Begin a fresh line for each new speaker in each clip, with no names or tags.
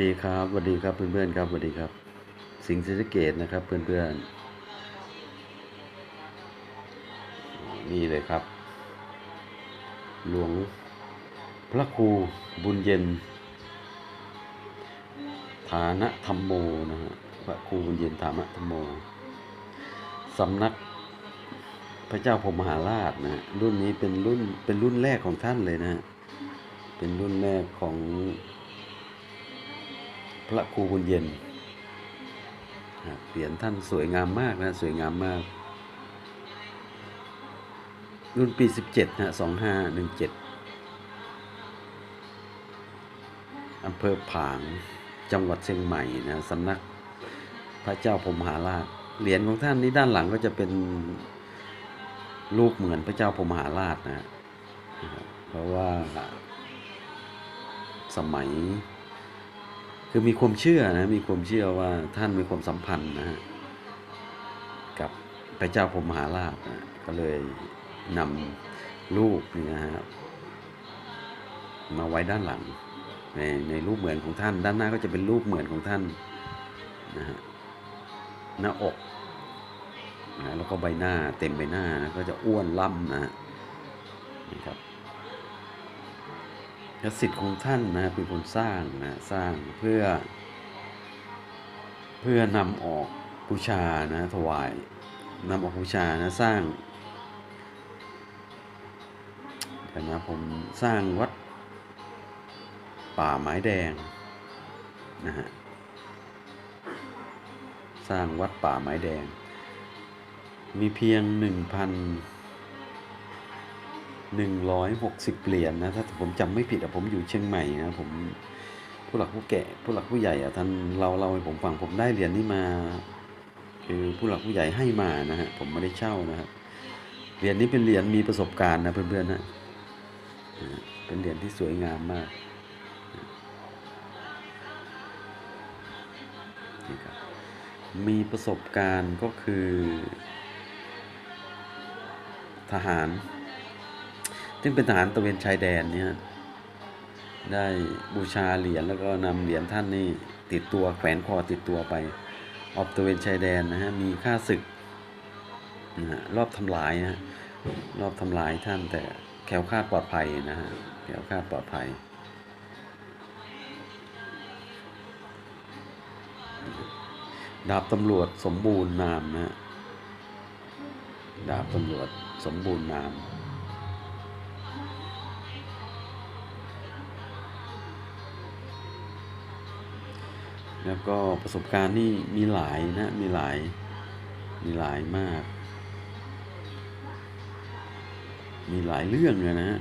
ดีครับสวัสดีครับเพื่อนๆครับสวัสดีครับ สิงห์ศรีสะเกตนะครับเพื่อนๆนี่เลยครับ หลวงพระครูบุญเย็น ฐานะธรรมโมนะฮะพระครูบุญเย็นฐานะธรรมโมสำนักพระเจ้าพรมมหาราชนะฮะรุ่นนี้เป็นรุ่นเป็นรุ่นแรกของท่านเลยนะฮะเป็นรุ่นแรกของ พระครูบุญเย็นเหรียญท่านสวยงามมากนะ สวยงามมาก รุ่นปี 17 นะ2517อำเภอผาง จังหวัดเชียงใหม่นะสำนักพระเจ้าพมหาราช เหรียญของท่านนี้ด้านหลังก็จะเป็นรูปเหมือนพระเจ้าพมหาราชนะ เพราะว่าสมัย คือมีความเชื่อนะมีความเชื่อว่าท่านมีความสัมพันธ์นะฮะกับพระเจ้าพรมมหาราชนะก็เลยนำรูปนี่นะฮะมาไว้ด้านหลัง ในในรูปเหมือนของท่าน ด้านหน้าก็จะเป็นรูปเหมือนของท่านนะฮะหน้าอกนะแล้วก็ใบหน้าเต็มใบหน้านะก็จะอ้วนล่ำนะฮะครับ กสิทธิ์ของท่านนะเป็นคนสร้างนะสร้างเพื่อ เพื่อนำออกบูชานะถวายนำออกบูชานะสร้างเดี๋ยวนะผมสร้างวัดป่าไม้แดงนะฮะสร้างวัดป่าไม้แดง มีเพียงหนึ่งพัน หนึ่งร้อยหกสิบเหรียญนะถ้าผมจำไม่ผิดอะผมอยู่เชียงใหม่นะผมผู้หลักผู้แก่ผู้หลักผู้ใหญ่อะท่านเราเราให้ผมฟังผมได้เหรียญนี้มา คือผู้หลักผู้ใหญ่ให้มานะฮะผมไม่ได้เช่านะครับเหรียญนี้เป็นเหรียญมีประสบการณ์นะเพื่อนๆนะอ่าเป็นเหรียญที่สวยงามมากนี่ครับมีประสบการณ์ก็คือ ทหาร ซึ่งเป็นทหารตะเวนชายแดนเนี่ยได้บูชาเหรียญแล้วก็นำเหรียญท่านนี่ติดตัวแขวนคอติดตัวไป ออกตะเวนชายแดนนะฮะมีค่าศึกนะฮะรอบทำลายนะฮะรอบทำลายท่านแต่แคล้วคาดปลอดภัยนะฮะแคล้วคาดปลอดภัยดาบตำรวจสมบูรณ์นามนะดาบตำรวจสมบูรณ์นาม แล้วก็ประสบการณ์นี่มีหลายนะมีหลายมีหลายมาก มีหลายเรื่องเลยนะฮะ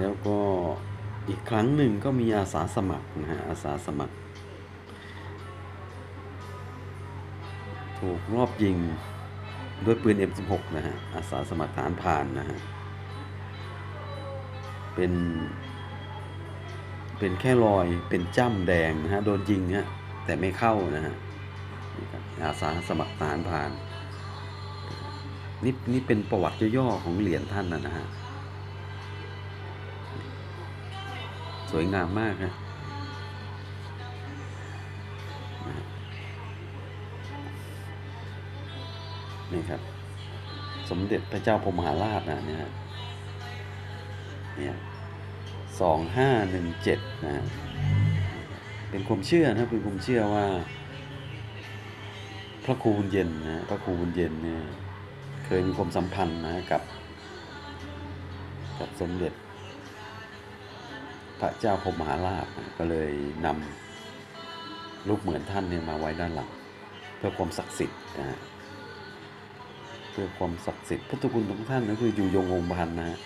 แล้วก็ อีกครั้งหนึ่งก็มีอาสาสมัครนะฮะอาสาสมัคร ถูกรอบยิงด้วยปืน M16 นะฮะอาสาสมัครฐานผ่านนะฮะเป็นเป็นแค่รอยเป็นจ้ำแดงนะฮะโดนยิงฮะแต่ไม่เข้านะฮะอาสาสมัครฐานผ่านนี่นี่เป็นประวัติย่อๆของเหรียญท่านนะนะฮะ วยงามมากนะนี่ครับ สมเด็จพระเจ้าพมหาราชนะเนี่ยฮะเนี่ยสองห้าหนึ่งเจ็ดนะฮะเป็นความเชื่อนะเป็นความเชื่อว่า พระครูบุญเย็นนะพระครูบุญเย็นเนี่ยเคยมีความสัมพันธ์นะกับ กับสมเด็จ พระเจ้าพมหาราชก็เลยนำรูปเหมือนท่านเนี่ยมาไว้ด้านหลัง เพื่อความศักดิ์สิทธิ์นะฮะเพื่อความศักดิ์สิทธิ์พุทธคุณของท่านก็คืออยู่ยงองค์พันนะฮะ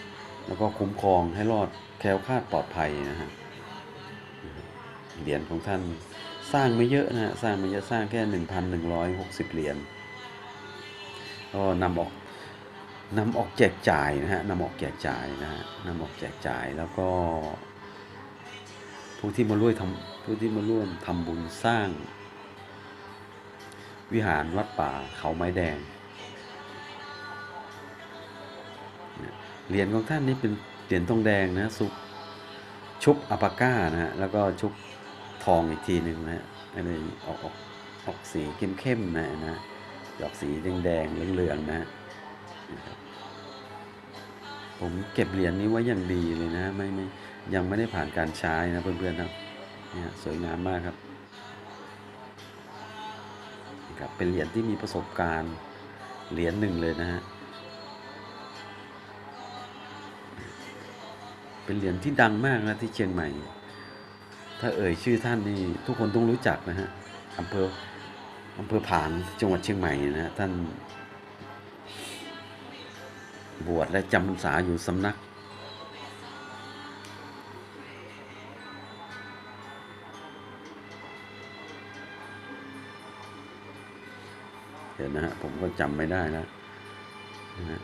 แล้วก็คุ้มครองให้รอดแคล้วคลาดปลอดภัยนะฮะเหรียญของท่านสร้างไม่เยอะนะฮะสร้างไม่เยอะสร้างแค่หนึ่งพันหนึ่งร้อยหกสิบเหรียญก็นำออกนำออกแจกจ่ายนะฮะนำออกแจกจ่ายนะฮะนำออกแจกจ่ายแล้วก็ ผู้ที่มาร่วมทำผู้ที่มาร่วมทำบุญสร้าง วิหารวัดป่าเขาไม้แดงเหรียญของท่านนี้เป็นเหรียญทองแดงนะซุปชุบอัปาก้านะฮะแล้วก็ชุบทองอีกทีหนึ่งนะฮะก็เลยออกออกออกสีเข้มๆนะนะออกสีแดงๆเหลืองๆนะผมเก็บเหรียญนี้ไว้อย่างดีเลยนะไม่ไม่ ยังไม่ได้ผ่านการใช้นะเพื่อนๆครับเนี่ยสวยงามมากครับนะครับ เป็นเหรียญที่มีประสบการณ์เหรียญหนึ่งเลยนะฮะ เป็นเหรียญที่ดังมากนะที่เชียงใหม่ ถ้าเอ่ยชื่อท่านนี่ทุกคนต้องรู้จักนะฮะอำเภออำเภอผางจังหวัดเชียงใหม่นะฮะท่านบวชและจำพรรษาอยู่สำนัก ดี๋ยวนะฮะผมก็จำไม่ได้แล้วนะฮะ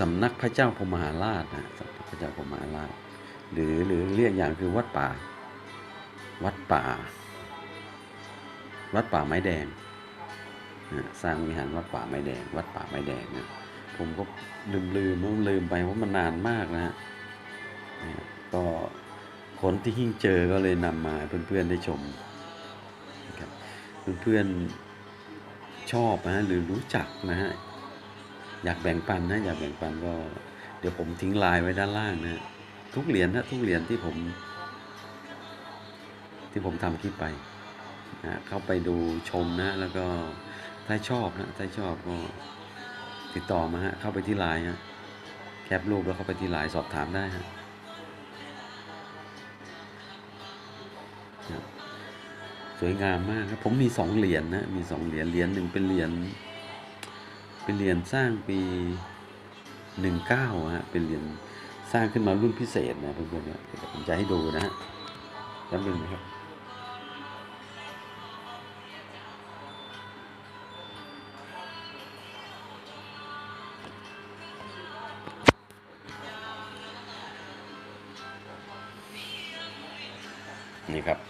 สำนักพระเจ้าพมหาราชนะสำนักพระเจ้าพมหาราช หรือหรือเรียกอย่างคือวัดป่า วัดป่า วัดป่าไม้แดงนะสร้างวิหารวัดป่าไม้แดง วัดป่าไม้แดงนะผมก็ลืมลืมผมลืมไปเพราะมันนานมากนะฮะเนี่ยก็คนที่หิ่งเจอก็เลยนำมาเพื่อนๆได้ชม เพื่อนๆชอบนะหรือรู้จักนะฮะอยากแบ่งปันนะอยากแบ่งปันก็ เดี๋ยวผมทิ้งไลน์ไว้ด้านล่างนะทุกเหรียญนะทุกเหรียญที่ผม ที่ผมทำคลิปไปนะเข้าไปดูชมนะ แล้วก็ถ้าชอบนะถ้าชอบก็ติดต่อมาฮะเข้าไปที่ไลน์ฮะแคปรูปแล้วเข้าไปที่ไลน์สอบถามได้ฮะครับ สวยงามมากครับ ผมมีสองเหรียญนะ มีสองเหรียญ เหรียญหนึ่งเป็นเหรียญ เป็นเหรียญสร้างปีหนึ่งเก้าฮะ เป็นเหรียญสร้างขึ้นมารุ่นพิเศษนะเพื่อนๆเนี่ยผมจะให้ดูนะฮะแป๊บนึงนะครับนี่ครับ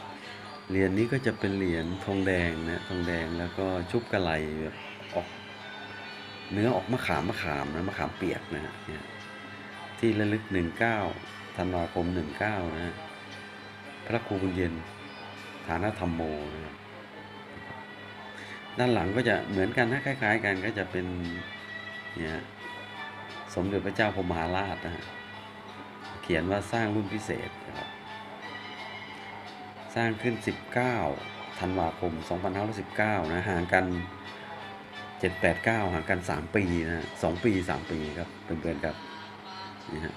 เหรียญนี้ก็จะเป็นเหรียญทองแดงนะทองแดงแล้วก็ชุบกระไหลแบบออกเนื้อออกมะขามมะขามนะมะขามเปียกนะฮะเนี่ยที่ระลึกหนึ่งเก้าธันวาคมหนึ่งเก้านะฮะพระครูบุญเย็นฐานะธรรมโมนะด้านหลังก็จะเหมือนกันนะคล้าย ๆ กันก็จะเป็นเนี่ยสมเด็จพระเจ้าพรมหาราชนะฮะเขียนว่าสร้างรุ่นพิเศษนะครับ สร้างขึ้น 19 ธันวาคม 2519 นะห่างกัน 789 ห่างกัน 3 ปีนะ2ปี 3 ปีครับเพื่อนๆครับนี่ฮะ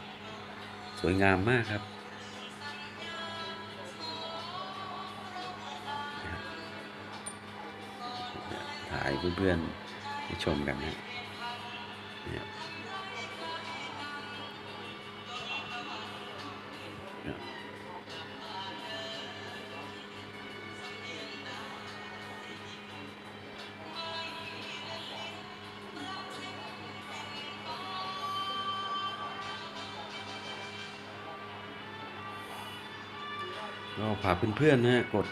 สวยงามมากครับ ถ่ายเพื่อนๆให้ชมกันนะ ก็ฝากเพื่อนๆนะฮะกด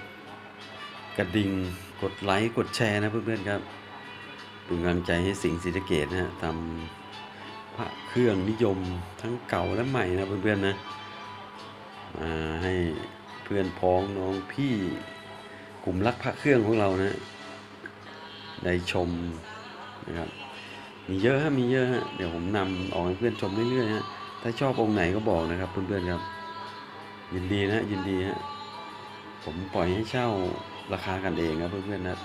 กระดิ่งกดไลค์กดแชร์นะเพื่อนๆครับเป็นกำลังใจให้สิงห์ศรีสะเกดนะฮะทำพระเครื่องนิยมทั้งเก่าและใหม่นะเพื่อนๆนะมาให้เพื่อนพ้องน้องพี่กลุ่มรักพระเครื่องของเรานะได้ชมนะครับมีเยอะฮะมีเยอะฮะเดี๋ยวผมนำออกให้เพื่อนชมเรื่อยๆฮะถ้าชอบองค์ไหนก็บอกนะครับเพื่อนๆครับยินดีนะยินดีฮะ ผมปล่อยให้เช่าราคากันเองครับเพื่อนๆนะ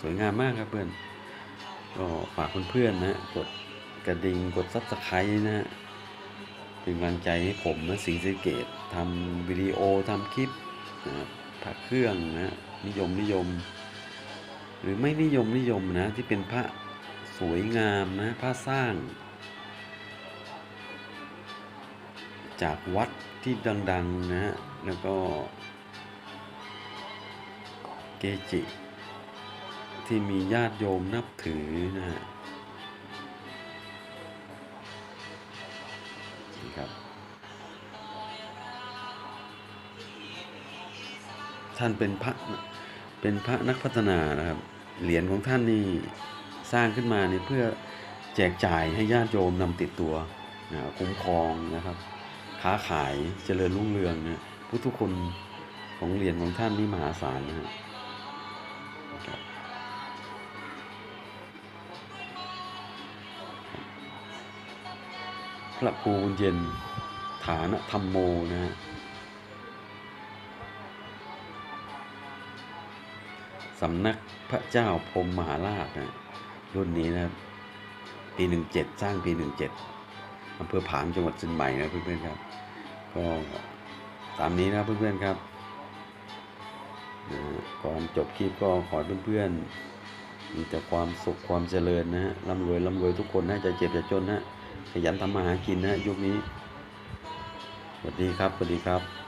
สวยงามมากครับเพื่อน ก็ฝากเพื่อนๆนะ กดกระดิ่งกดซับสไครต์นะเป็นกำลังใจให้ผมนะสิงสเกตทำวิดีโอทำคลิปนะครับพระเครื่องนะนิยมนิยม หรือไม่นิยมนิยมนะที่เป็นพระสวยงามนะพระสร้าง จากวัดที่ดังๆนะฮะ แล้วก็ เกจิ ที่มีญาติโยมนับถือนะฮะนี่ครับ ท่านเป็นพระเป็นพระนักพัฒนานะครับ เหรียญของท่านนี่สร้างขึ้นมาเนี่ยเพื่อแจกจ่ายให้ญาติโยมนำติดตัวนะคุ้มครองนะครับ ค้าขายเจริญรุ่งเรืองเนี่ยพุทธคุณของเหรียญของท่านนี่มหาศาลนะฮะครับพระครูบุญเย็นฐานธรรมโมนะฮะสำนักพระเจ้าพรมมหาราชนะรุ่นนี้นะปีหนึ่งเจ็ดสร้างปีหนึ่งเจ็ด อำเภอผางจังหวัดเชียงใหม่นะเพื่อนๆครับ ก็ตามนี้นะเพื่อนๆครับนะฮะก่อนจบคลิปก็ขอเพื่อนๆ มีแต่ความสุขความเจริญนะฮะร่ำรวยร่ำรวยทุกคนนะจะเจ็บจะจนนะขยันทำมาหากินนะยุคนี้สวัสดีครับสวัสดีครับ